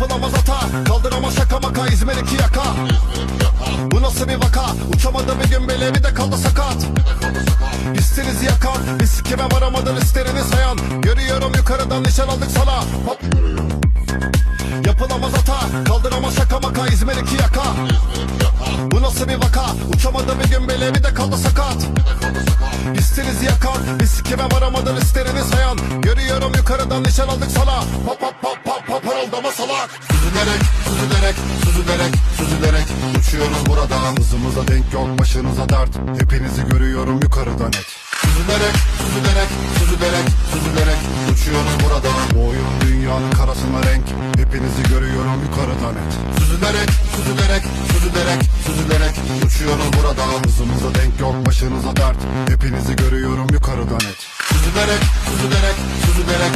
Kaldıramaz şaka maka İzmir iki yaka. Bu nasıl bir vaka? Uçamadı bir gün bile bir de kaldı sakat. İstiniz yakan Biz kime varamadın isterini sayan Görüyorum yukarıdan nişan aldık sana. Hop. Yapılamaz hata. Kaldıramaz şaka maka İzmir iki yaka. Bu nasıl bir vaka? Uçamadı bir gün bile bir de kaldı sakat. İstiniz yakan Biz kime varamadın isterini sayan Görüyorum yukarıdan nişan aldık sana. Hop hop hop parıldama salak. Süzülerek, süzülerek, süzülerek, süzülerek Uçuyoruz buradan. Hızımıza denk yok başınıza dert. Hepinizi görüyorum yukarıdan et Süzülerek, süzülerek, süzülerek, süzülerek Uçuyoruz buradan. Bu oyun dünyanın karasına renk. Hepinizi görüyorum yukarıdan et Süzülerek, süzülerek, süzülerek, süzülerek Uçuyoruz buradan. Hızımıza denk yok başınıza dert. Hepinizi görüyorum yukarıdan et Süzülerek, süzülerek, süzülerek,